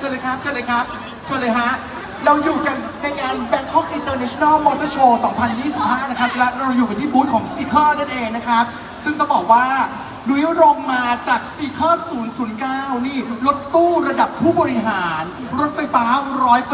ชิญเชิญเลยครับ เชิญเลยครับ เชิญเลยฮะ เราอยู่กันในงาน Bangkok International Motor Show 2025 นะครับ และเราอยู่กันที่บูธของ s e e k e r นั่นเองนะครับ ซึ่งต้องบอกว่า นุ้ยลงมาจาก s e e k e r 009 นี่ รถตู้ระดับผู้บริหาร รถไฟฟ้า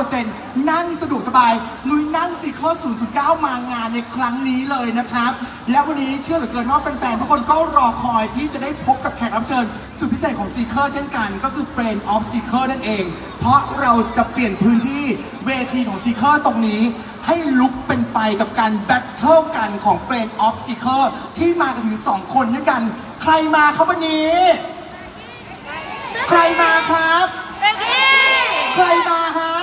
100%นั่งสะดวกสบายนุ้ยนั่ง s e e k e r 009 มางานในครั้งนี้เลยนะครับ และวันนี้เชื่อเหลือเกินว่าแฟนๆทุกคนก็รอคอยที่จะได้พบกับแขกรับเชิญ สุดพิเศษของ s e e k e r เช่นกัน ก็คือ Friend of s e e k e r นั่นเอง เพราะเราจะเปลี่ยนพื้นที่เวทีของ s e e k e r ตรงนี้ให้ลุกเป็นไฟกับการแบทเทิลกันของ Friend of s e e k e r ที่มากันถึง 2 คนด้วยกัน ใครมาครับวันนี้ ใครมาครับ ใครมาฮะ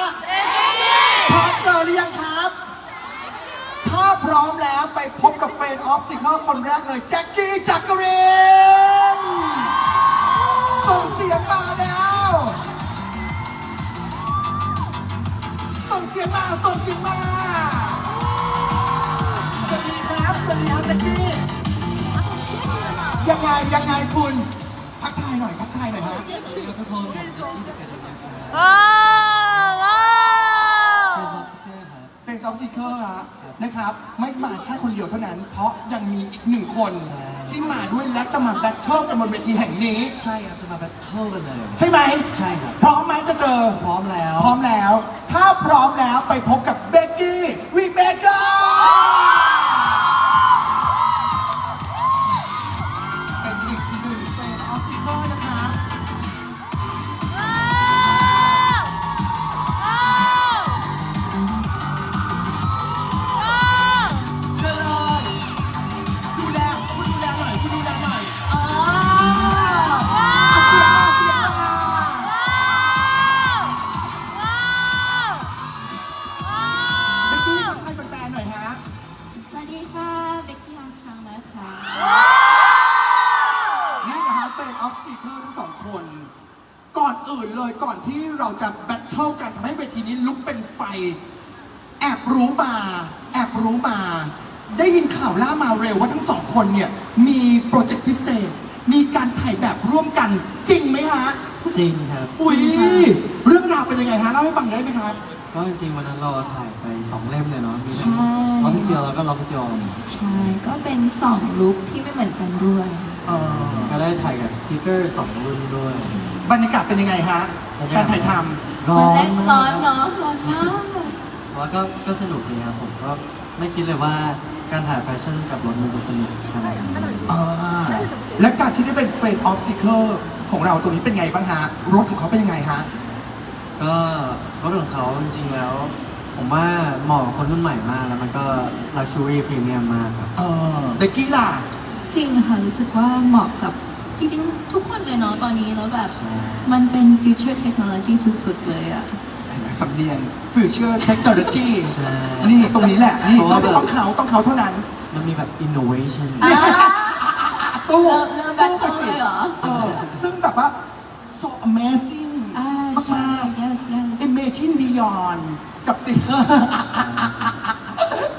พร้อมเจอหรือยังครับ ถ้าพร้อมแล้วไปพบกับเฟรนออฟซิเคิลคนแรกเลยแจ็คกี้จักรินส่งเสียงมาแล้วส่งเสียงมาส่งเสียงมาสวัสดีครับสวัสดีครับแจ็คกี้ ยังไงยังไงคุณทักทายหน่อยทักทายหน่อยฮะว้าวว้าวเฟซออฟซิเคิลฮะนะครับ ไม่มาแค่คนเดียวเท่านั้น เพราะยังมีอีกหนึ่งคนที่มาด้วยและจะมาแบทเทิลกันบนเวทีแห่งนี้ ใช่ครับจะมาแบทเทิลกันเลย ใช่ไหมใช่ครับ พร้อมไหมจะเจอ พร้อมแล้ว พร้อมแล้ว ถ้าพร้อมแล้วไปพบกับเบกกี้ ยังไงฮะเล่าให้ฟังได้ไหมครับ ก็จริงๆวันนั้นเราถ่ายไปสองเล่มเลยเนาะมีใช่ลอฟฟิเซียลแล้วก็ลอฟฟิเซียลใช่ก็เป็นสองลุคที่ไม่เหมือนกันด้วยเออก็ได้ถ่ายกับซีเกอร์สองรุ่นด้วยบรรยากาศเป็นยังไงฮะ การถ่ายทร้อวันนแรกร้อนมากเนาะร้อนมากแล้วก็ก็สนุกดีครับผมก็ไม่คิดเลยว่าการถ่ายแฟชั่นกับรถมันจะสนุกขนาดนี้ำอ่าและการที่ได้เป็นเฟรนออฟซิเคิลของเราตัวนี้เป็นไงบ้างฮะ รถของเขาเป็นยังไงฮะ ก็รถของเขาจริงๆแล้ว ผมว่าเหมาะกับคนรุ่นใหม่มาก แล้วมันก็ลักชัวรี่พรีเมียมมากครับ เออเด็กกี้ล่ะ จริงค่ะรู้สึกว่าเหมาะกับจริงๆ ทุกคนเลยเนาะตอนนี้แล้วแบบ ใช่ มันเป็นฟิวเจอร์เทคโนโลยีสุดๆ เลยอะเห็นไหมสำเนียง Future Technology ใช่ นี่ตรงนี้แหละ นี่เพราะต้อว่างแบบ ต้องเขาต้องเขาเท่านั้นมันมีแบบ innovation สู้เริ่มเริ่มแบทเทิลเลยเหรอ เออซึ่งแบบว่า so amazing อ่าใช่ มาก yes yes ๆ Imagine Beyond กับ s e e k e r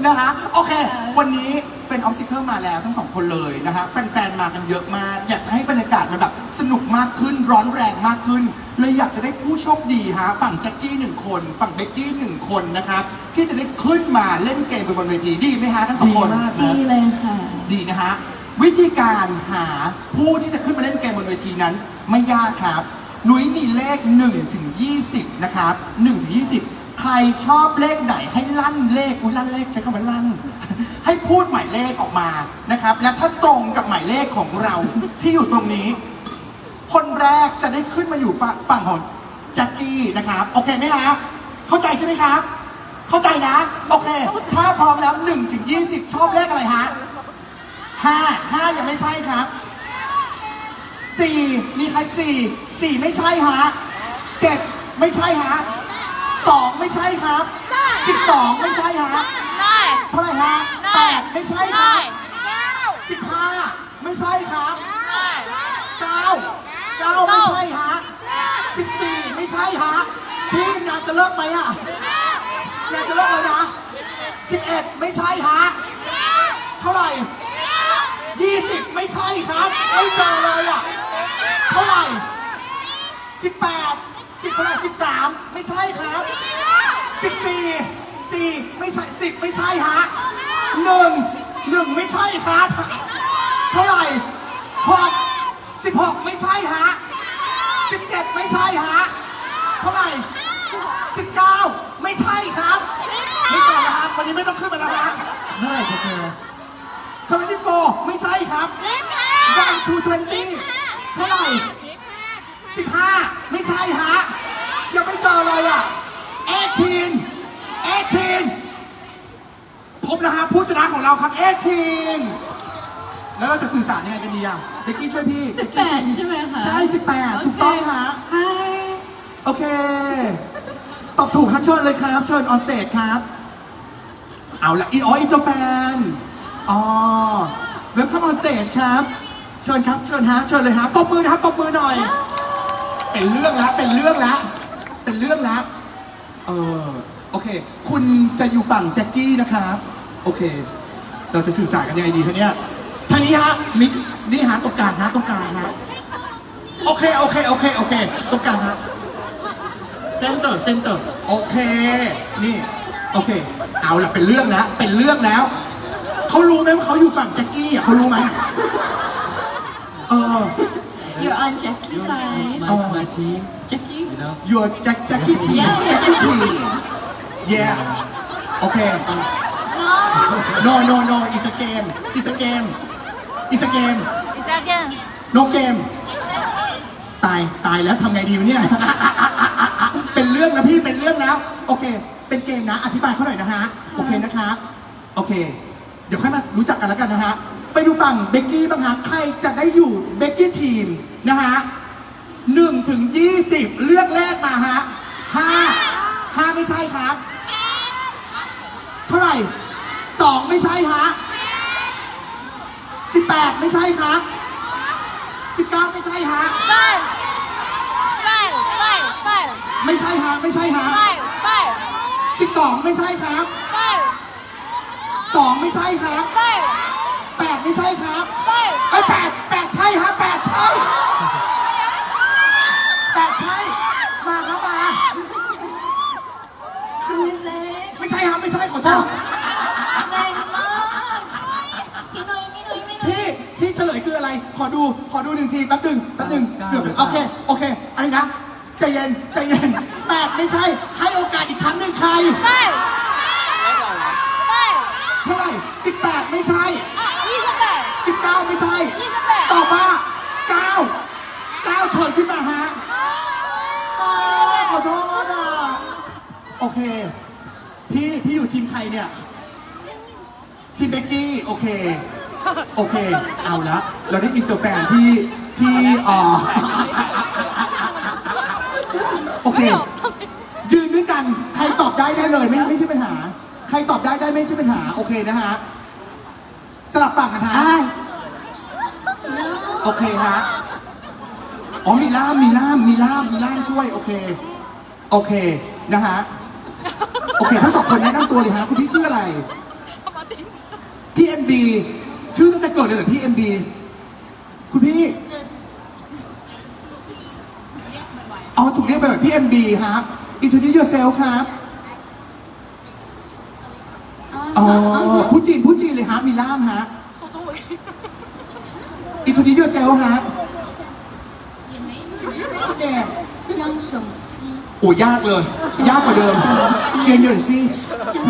นะฮะโอเค วันนี้เป็นออฟซิเคิลมาแล้วทั้งสองคนเลยนะฮะแฟนๆ มากันเยอะมาก อยากจะให้บรรยากาศมันแบบสนุกมากขึ้น ร้อนแรงมากขึ้น เลยอยากจะได้ผู้โชคดีฮะ ฝั่งแจ็คกี้หนึ่งคน ฝั่งเบกกี้หนึ่งคนนะครับ ที่จะได้ขึ้นมาเล่นเกมไปบนเวที ดีไหมฮะทั้งสองคน ดีมากดีเลยค่ะ ดีนะฮะ วิธีการหาผู้ที่จะขึ้นมาเล่นเกมบนเวทีนั้น ไม่ยากครับ หนุยมีเลข1ถึง20 นะครับ1ถึง20 ใครชอบเลขไหนให้ลั่นเลขอุ้ยลั่นเลขใช้คำว่าลั่น ให้พูดหมายเลขออกมานะครับ และถ้าตรงกับหมายเลขของเราที่อยู่ตรงนี้ คนแรกจะได้ขึ้นมาอยู่ฝั่งฝั่งของแจ็คกี้นะครับ โอเคไหมฮะเข้าใจใช่ไหมครับ เข้าใจนะ โอเค ถ้าพร้อมแล้ว1ถึง20 ชอบเลขอะไรฮะห้าห้ายังไม่ใช่ครับสี่มีใครสี่สี่ไม่ใช่ฮะเจ็ดไม่ใช่ฮะสองไม่ใช่ครับสิบสองไม่ใช่ฮะได้เท่าไหร่ฮะแปดไม่ใช่ครับสิบห้าไม่ใช่ครับเก้าเก้าไม่ใช่ฮะสิบสี่ไม่ใช่ฮะพี่งานจะเลิกไหมอะงานจะเลิกแล้วนะ11ไม่ใช่ฮะเท่าไหร่20ไม่ใช่ครับไม่เจอเลยอะเท่าไหร่ 18 10เท่าไหร่13ไม่ใช่ครับ14 4ไม่ใช่10ไม่ใช่ฮะ1 1ไม่ใช่ครับเท่าไหร่6 16ไม่ใช่ฮะ17ไม่ใช่ฮะเท่าไหร่19ไม่ใช่ครับไม่เจอนะครับวันนี้ไม่ต้องขึ้นมาแล้วฮะเมื่อไหร่จะเจอ24ไม่ใช่ครับ one to twenty เท่าไหร่ 15ไม่ใช่ฮะ ยังไม่เจอเลยอะ18 18พบนะฮะผู้ชนะของเราครับ18แล้วเราจะสื่อสารยังไงกันดีอะเด็กกี้ช่วยพี่สิบแปดใช่ไหมคะใช่18ถูกต้องฮะใช่โอเค ตอบถูกครับเชิญเลยครับ เชิญออนสเตจครับ เอาละอีอ๋ออินเตอร์แฟนอ๋อเวลคัมออนสเตจครับ เชิญครับ เชิญฮะ เชิญเลยฮะปรบมือนะครับปรบมือหน่อย เป็นเรื่องแล้วเป็นเรื่องแล้วเป็นเรื่องแล้วเออโอเค คุณจะอยู่ฝั่งแจ็คกี้นะครับ โอเค เราจะสื่อสารกันยังไงดีคะเนี่ยทางนี้ฮะมิกนี่ฮะตรงกลางฮะตรงกลางฮะโอเคโอเคโอเคโอเคตรงกลางฮะเซนเตอร์เซนเตอร์โอเคนี่โอเค เอาละเป็นเรื่องแล้วเป็นเรื่องแล้วเขารู้ไหมว่าเขาอยู่ฝั่งแจ็คกี้อะเขารู้ไหมเออ you're on Jackie side my Oh. my team Jackie you know your Jack Jackie team yeah Jackie Jackie team team yes โอเค no no no it's a game it's a game it's a game It's again. no game ตายตายแล้วทำไงดีวะเนี่ย เป็นเรื่องนะพี่เป็นเรื่องแล้วโอเค เป็นเกมนะอธิบายเขาหน่อยนะฮะโอเคนะครับโอเค เดี๋ยวค่อยมารู้จักกันแล้วกันนะฮะ ไปดูฝั่งเบกกี้บ้างฮะใครจะได้อยู่เบกกี้ทีมนะฮะหนึ่งถึงยี่สิบเลือกแรกมาฮะห้าห้าไม่ใช่ครับ เท่าไหร่สองไม่ใช่ฮะสิบแปดไม่ใช่ครับสิบเก้าไม่ใช่ฮะ Five. Five. Five. Five. ไม่ใช่ฮะไม่ใช่ฮะ Five. Five. สิบสองไม่ใช่ครับ Five. สองไม่ใช่ครับ Five. แปดไม่ใช่ครับ Five. ไอ้ยแปดแปดใช่ฮะแปดใช่แปดใช่ มาครับมา คุณเซไม่ใช่ฮะไม่ใช่ขอโทษแรงมากพี่หนุ้ยพี่หนุ้ยพี่หนุ้ยพี่พี่เฉลยคืออะไร ขอดูขอดูหนึ่งทีแป๊บหนึ่งแป๊บหนึ่งเก้าเกือบหรือเปโอล่าเคโอเคอะไรนะใจเย็นใจเย็นแปดไม่ใช่ ให้โอกาสอีกครั้งหนึ่งใคร Five. Five. เท่าไหร่สิบแปดไม่ใช่ He's a bad. สิบเก้าไม่ใช่ He's a bad. ตอบว่าเก้า เก้าเชิญขึ้นมาฮะอ้าวขอโทษอะ โอเค พี่พี่อยู่ทีมใครเนี่ย ทีมเบกกี้ โอเค โอเค เอาละ เราได้อินเตอร์แฟนที่ที่เอ่อโอเค ยืนด้วยกัน ใครตอบได้ได้เลย ไม่ไม่ใช่ปัญหา ใครตอบได้ได้ไม่ใช่ปัญหา โอเคนะฮะ สลับฝั่งกันฮะอ้ายโอเคฮะ อ๋อมีล่ามมีล่ามมีล่ามมีล่ามช่วยโอเค โอเคนะฮะโอเคทั้งสองคนแนะนำตัวเลยฮะคุณพี่ชื่ออะไรพี่เอ็มบีชื่อตั้งแต่เกิดเลยเหรอพี่เอ็มบีคุณพี่อ๋อถูกเรียกไปแบบพี่เอ็มบีฮะ introduce yourself ครับอ๋อพูดจีนพูดจีนเลยฮะมีล่ามฮะ introduce yourself ฮะแดง 江省西 โอ้ยากเลย ยากกว่าเดิมเชียนเหยินซี่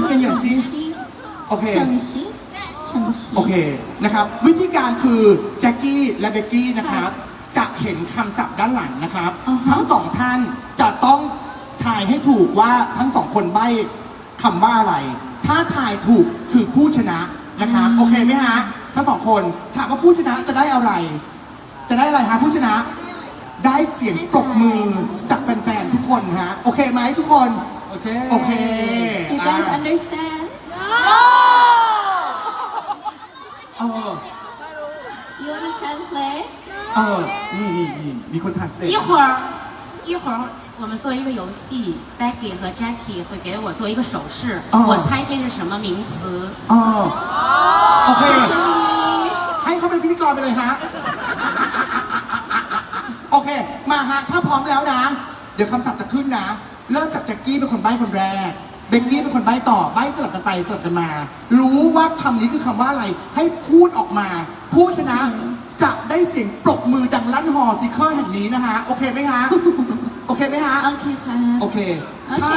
เชียนเหยินซี่โอเค 省西省西 โอเคนะครับ วิธีการคือแจ็คกี้และเบกกี้นะครับ จะเห็นคำศัพท์ด้านหลังนะครับ อ่าฮะ ทั้งสองท่านจะต้องทายให้ถูกว่าทั้งสองคนใบ้คำว่าอะไร ถ้าทายถูกคือผู้ชนะนะครับ โอเคไหมฮะทั้งสองคนถามว่าผู้ชนะจะได้อะไร จะได้อะไรฮะผู้ชนะ ได้เสียงปรบมือจากแฟนๆทุกคนฮะโอเคไหมทุกคน โอเค โอเค you guys อ่ะ understand No. เออ you wanna translate เออนี่นี่นี่มีคนทัสเลย 一会儿，一会儿 我们做一个游戏，Becky 和 Jackie 会给我做一个手势，哦我猜这是什么名词？ อ๋อโอเค ให้เขาเป็นพิธีกรไปเลยฮะ โอ เค มาฮะถ้าพร้อมแล้วนะ เดี๋ยวคำศัพท์จะขึ้นนะ เริ่มจากแจ็คกี้เป็นคนใบ้คนแรก เบกกี้เป็นคนใบ้ต่อใบ้สลับกันไปสลับกันมา รู้ว่าคำนี้คือคำว่าอะไร ให้พูดออกมา ผู้ชนะจะได้เสียงปรบมือดังลั่นหอซิเคอร์แห่งนี้นะฮะ โอเคไหมฮะ โอเคไหมฮะ โอเคค่ะ โอเคโอเคถ้า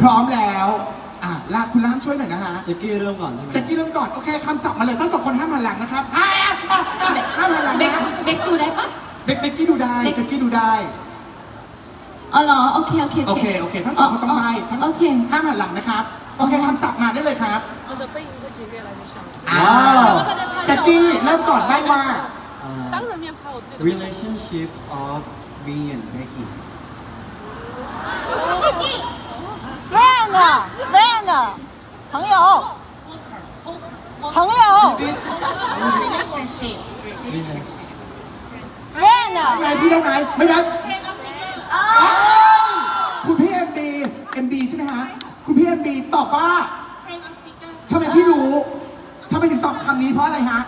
พร้อมแล้ว อะลาคุณล่ามช่วยหน่อยนะฮะ แจ็คกี้เริ่มก่อนใช่ไหมแจ็คกี้เริ่มก่อน โอเคคำศัพท์มาเลยทั้งสองคนห้ามหันหลังนะครับห้ามห้ามห้ามหันหลังเบกนะ เบกดูได้ปะ เบกเบกกี้ดูได้ เบก แจ็คกี้ดูได้ อ๋อเหรอโอเคโอเค โอเค โอเค ทั้งสองคนต้องไปทั้ง โอเค ห้ามหันหลังนะครับ โอเคคำศัพท์มาได้เลยครับ 我的背影会其实越来越像。 อ้าวแจ็คกี้เริ่มก่อนได้ว่า อ่า 当着面拍我自己的。 relationship of me and Becky friend friend 朋友朋友 relationship relationship friend ไงพี่ได้ไหมไม่ได้อ้าวคุณพี่เอ็มบีเอ็มบีใช่ไหมฮะ คุณพี่เอ็มบีตอบว่าทำไมพี่รู้ทำไมถึงตอบคำนี้เพราะอะไรฮะ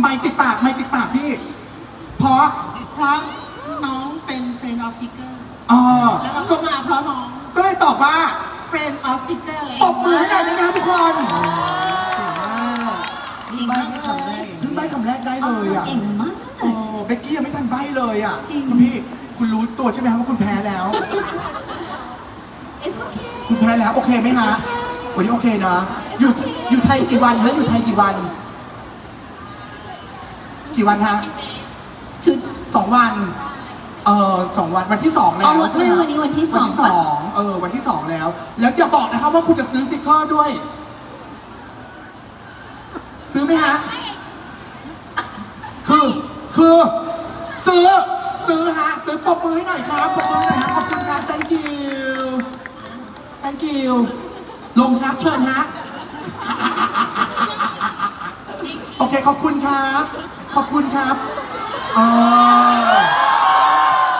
ไม่ติดปากไม่ติดปากพี่ เพราะเพราะน้องเป็น friend of seeker เออแล้วเราก็มาเพราะน้อง ก็เลยตอบว่า friend of seeker ตบมือให้หน่อยนะครับทุกคนเก่งมากำแรกได้เลยอะเก่งมาก โอ้เบกกี้ยังไม่ทันใบเลยอะ จริง คุณพี่ คุณรู้ตัวใช่ไหมครับว่าคุณแพ้แล้ว it's okay คุณแพ้แล้วโอเคไหมฮะ วันนี้โอเคนะ อยู่อยู่ไทยกี่วันฮะอยู่ไทยกี่วัน กี่วันฮะชุด สองวัน เออสองวันวันที่สองแล้วอ๋อใช่ไหมฮะวันนี้วันที่สอง วันที่สองเออวันที่สองแล้ว แล้วอย่าบอกนะครับว่าคุณจะซื้อสติกเกอร์ด้วย ซื้อไหมฮะ คือคือซื้อซื้อฮะซื้อปรบมือให้หน่อยครับปรบมือให้หน่อยฮะขอบคุณครับ thank you thank you ลงครับเชิญฮะโอเคขอบคุณครับ ขอบคุณครับเออ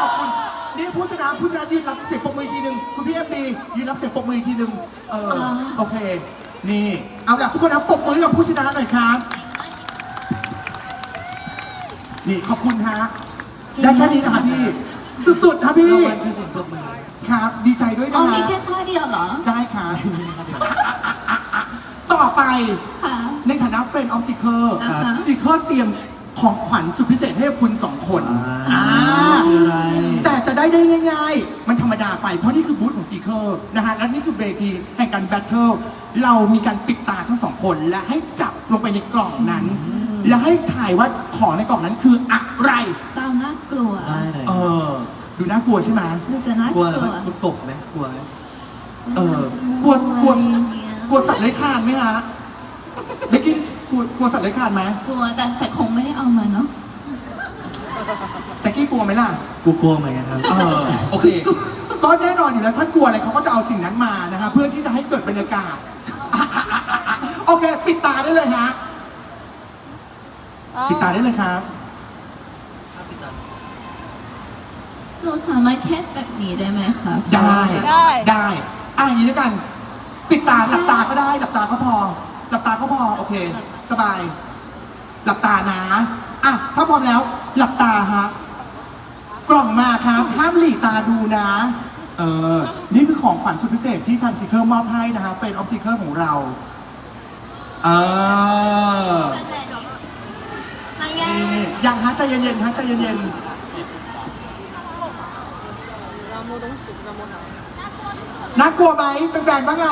ขอบคุณนี่ผู้ชนะผู้ชนะยืนรับเสียงปรบมืออีกทีหนึ่งคุณพี่เอฟดียืนรับเสียงปรบมืออีกทีหนึ่งเอออโอเค นี่เอาแบบทุกคนนะปรบมือให้กับผู้ชนะหน่อยครับ นี่ขอบคุณฮะได้แค่นี้นะครับพี่ สุดๆครับพี่รางวัลคือเสียงปรบมือครับดีใจด้วยอ๋อนะมีฮะแค่ข้อเดียวเหรอ ได้ครับต่อไปค่ะในฐานะ Friend of Seeker อ่าฮะ Seeker เตรียมของขวัญสุดพิเศษให้กับคุณสองคนอ่าอ่าคืออะไรแต่จะได้ได้ง่าย ๆ มันธรรมดาไปเพราะนี่คือบูธของ Seeker นะฮะและนี่คือเวทีแห่งการแบทเทิลเรามีการปิดตาทั้งสองคนและให้จับลงไปในกล่องนั้น และให้ถ่ายว่าของในกล่องนั้นคืออะไรซาวน่ากลัวได้เลยเออ ดูน่ากลัวใช่ไหม ดูจะน่ากกลัวลัวไหมกลัวกบไหมกลัวไหมเออกลัวกลัวกลัวสัตว์เลื้อยคลานไหมฮะเมื่อกี้กลัวกลัวสัตว์เลื้อยคลานไหมกลัวแต่แต่คงไม่ได้เอามาเนาะแจ็คกี้กลัวไหมล่ะกูกลัวเหมือนกันครับ เออโอเค ก็แน่นอนอยู่แล้วถ้ากลัวอะไรเขาก็จะเอาสิ่งนั้นมานะฮะเพื่อที่จะให้เกิดบรรยากาศโอเค ปิดตาได้เลยฮะ ปิดตาได้เลยครับหนูสามารถแค่แบบนี้ได้ไหมคะได้ได้ ได้อะอย่างนี้แล้วกัน ปิดตาหลับตาก็ได้หลับตาก็พอ หลับตาก็พอโอเค สบาย หลับตานะอะถ้าพร้อมแล้ว หลับตาฮะกล่องมาครับห้ามหลีตาดูนะ เออ นี่คือของขวัญสุดพิเศษที่ทางซีเคอร์มอบให้นะฮะเป็นออฟซีเคอร์ของเรา เออมาไงนี่ ยังฮะใจเย็นๆฮะใจเย็นๆน่ากลัวไหมแฟนๆว่าไง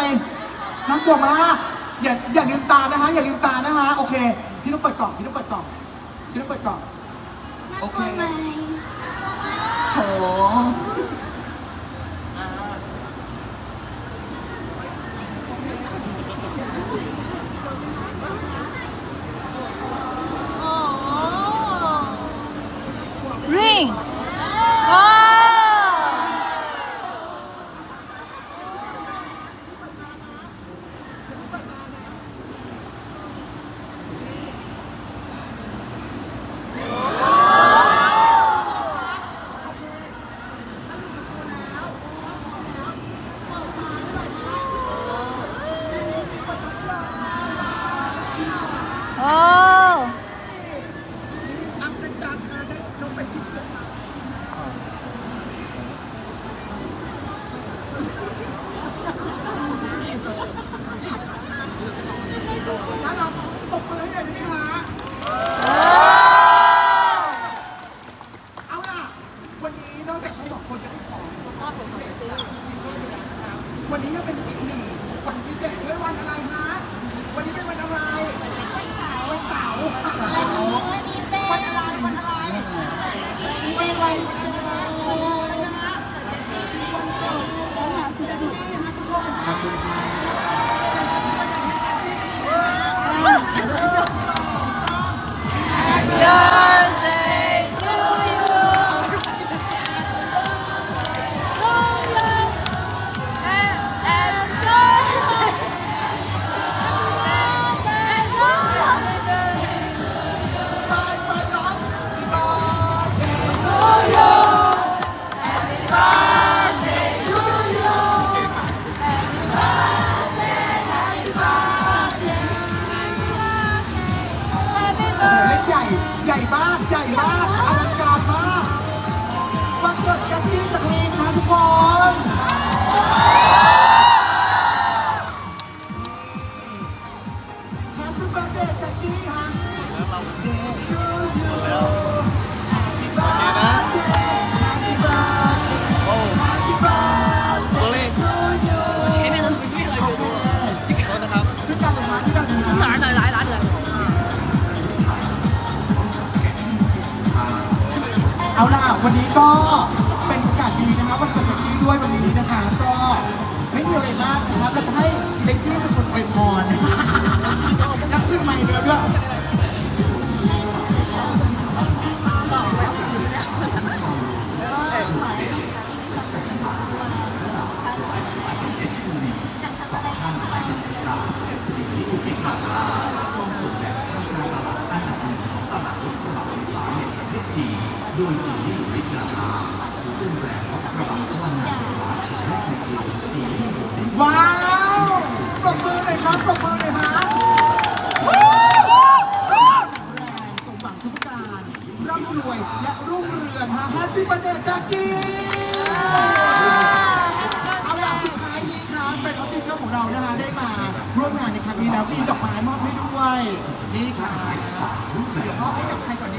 น่ากลัวมากอย่าอย่าลืมตานะฮะอย่าลืมตานะฮะโอเค พี่ต้องเปิดกล่องพี่ต้องเปิดกล่องพี่ต้องเปิดกล่อง โอเคกลัวไหมโห ring 哦โวันนี้ยังเป็นอีกหนึ่งวันพิเศษด้วยวันอะไรฮะ วันนี้เป็นวันอะไร วันเสาร์วันเสาร์วันอะไร วันอะไร วั เอาล่ะวันนี้ก็เป็นโอกาสดีนะครับวันเกิดแจ็คกี้ด้วยวันนี้นะคะก็ไม่มีอะไรมากนะครับเราจะให้เจ็คกี้เป็นคนอวยพรยักษ์ขึ้นไมค์เดือ ด้วยว้าวปรบมือหน่อยครับปรบมือหน่อยฮะแรงสมหวังทุกประการร่ำรวยและรุ่งเรืองฮะแฮปปี้บันเดจ็คกี้เอาล่ะสุดท้ายนี้ครับเป็นออฟฟิศของเรานะฮะได้มาร่วมงานในครั้งนี้แล้วมีดอกไม้มอบให้ด้วยนี่ค่ะเดี๋ยวมอบให้กับใครก่อน